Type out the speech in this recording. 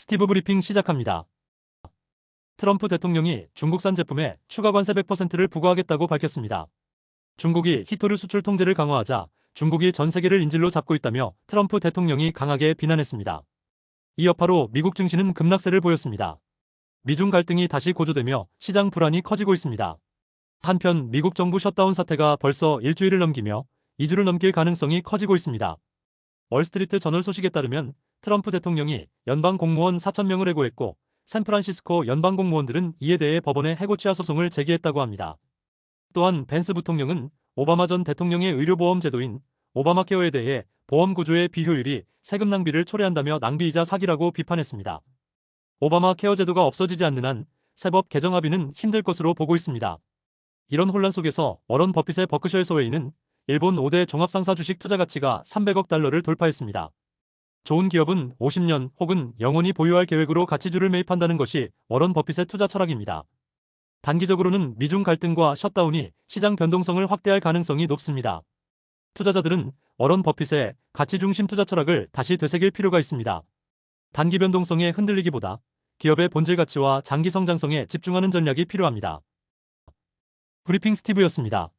스티브 브리핑 시작합니다. 트럼프 대통령이 중국산 제품에 추가 관세 100%를 부과하겠다고 밝혔습니다. 중국이 히토류 수출 통제를 강화하자 중국이 전 세계를 인질로 잡고 있다며 트럼프 대통령이 강하게 비난했습니다. 이 여파로 미국 증시는 급락세를 보였습니다. 미중 갈등이 다시 고조되며 시장 불안이 커지고 있습니다. 한편 미국 정부 셧다운 사태가 벌써 일주일을 넘기며 2주를 넘길 가능성이 커지고 있습니다. 월스트리트 저널 소식에 따르면 트럼프 대통령이 연방 공무원 4천명을 해고했고 샌프란시스코 연방 공무원들은 이에 대해 법원에 해고 취하 소송을 제기했다고 합니다. 또한 벤스 부통령은 오바마 전 대통령의 의료보험 제도인 오바마 케어에 대해 보험 구조의 비효율이 세금 낭비를 초래한다며 낭비이자 사기라고 비판했습니다. 오바마 케어 제도가 없어지지 않는 한 세법 개정 합의는 힘들 것으로 보고 있습니다. 이런 혼란 속에서 워런 버핏의 버크셔의 소웨이는 일본 5대 종합상사 주식 투자 가치가 300억 달러를 돌파했습니다. 좋은 기업은 50년 혹은 영원히 보유할 계획으로 가치주를 매입한다는 것이 워런 버핏의 투자 철학입니다. 단기적으로는 미중 갈등과 셧다운이 시장 변동성을 확대할 가능성이 높습니다. 투자자들은 워런 버핏의 가치 중심 투자 철학을 다시 되새길 필요가 있습니다. 단기 변동성에 흔들리기보다 기업의 본질 가치와 장기 성장성에 집중하는 전략이 필요합니다. 브리핑 스티브였습니다.